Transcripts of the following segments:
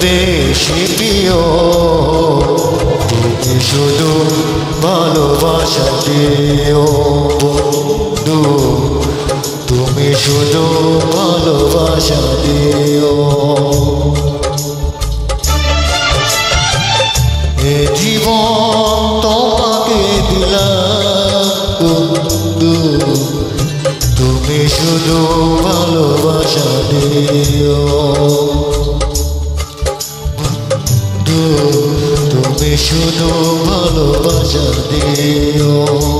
বেশি প্রিয় তুমি শুধু ভালোবাসা দিও বন্ধু। তুমি শুধু ভালোবাসা দিও। এ জীবন তোমাকে দিলাম তুমি শুধু ভালোবাসা দিও। শুধু ভালোবাসা দিও।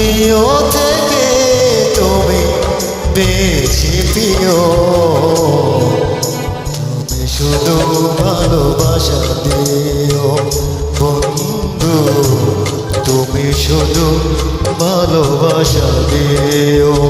প্রিয় থেকে তুমি বেশি প্রিয়। তুমি শুধু ভালোবাসা দিও বন্ধু। তুমি শুধু ভালোবাসা দিও।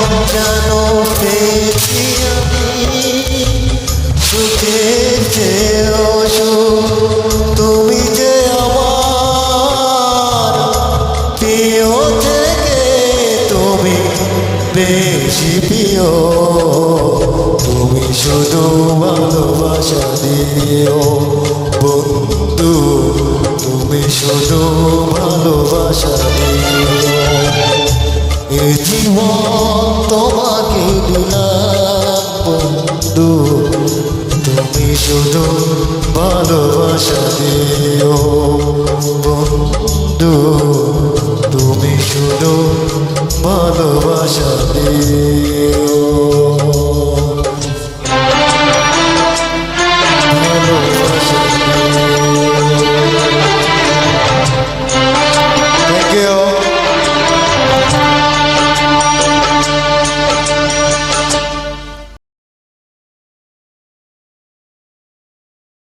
যেন পেয়েছি আমি সুখের চেয়েও তুমি যে আমার প্রিয় থেকে তুমি বেশি প্রিয়। তুমি শুধু ভালোবাসা দিও, বন্ধু। তুমি শুধু ভালোবাসা দিও। জীবন তোমাকে দিলাম তুমি শুধু ভালোবাসা দিও